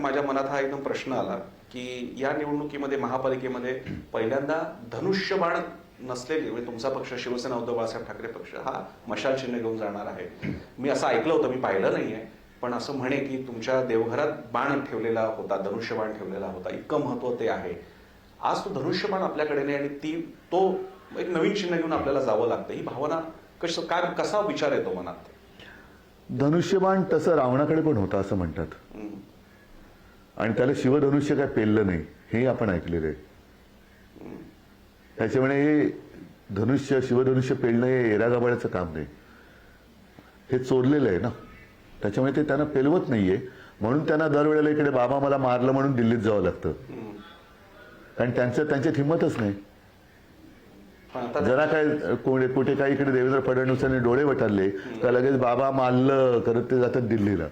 माझ्या मनात हा एकदम प्रश्न आला की या निवडणुकीमध्ये महापालिकेमध्ये पहिल्यांदा धनुष्यबाण नसलेली म्हणजे तुमचा पक्ष शिवसेना उद्धव बाळासाहेब ठाकरे पक्ष हा मशाल चिन्ह घेऊन जाणार आहे. मी असं ऐकलं होतं मी पाहिलं नाहीये पण असं म्हणे की तुमच्या देवघरात बाण ठेवलेला होता धनुष्यबाण ठेवलेला होता इतकं महत्त्व ते आहे. आज तो धनुष्यबाण आपल्याकडे नाही आणि ती तो एक नवीन चिन्ह घेऊन आपल्याला जावं लागतं. ही भावना कसं काय कसा विचार येतो मनात? धनुष्यबाण तसं रावणाकडे पण होतं असं म्हणतात. आणि त्याला शिवधनुष्य काय पेललं नाही हे आपण ऐकलेलं आहे. त्याच्यामुळे हे धनुष्य शिवधनुष्य पेलणं हे एरागाबाळ्याचं काम नाही. हे चोरलेलं आहे ना. त्याच्यामुळे ते त्यांना पेलवत नाहीये. म्हणून त्यांना दरवेळेला इकडे बाबा मला मारलं म्हणून दिल्लीत जावं लागतं. कारण त्यांचं त्यांच्यात हिंमतच नाही. जरा काय कोणी कुठे काही इकडे देवेंद्र फडणवीसांनी डोळे वटारले का लगेच बाबा मारलं करत ते जातात दिल्लीला.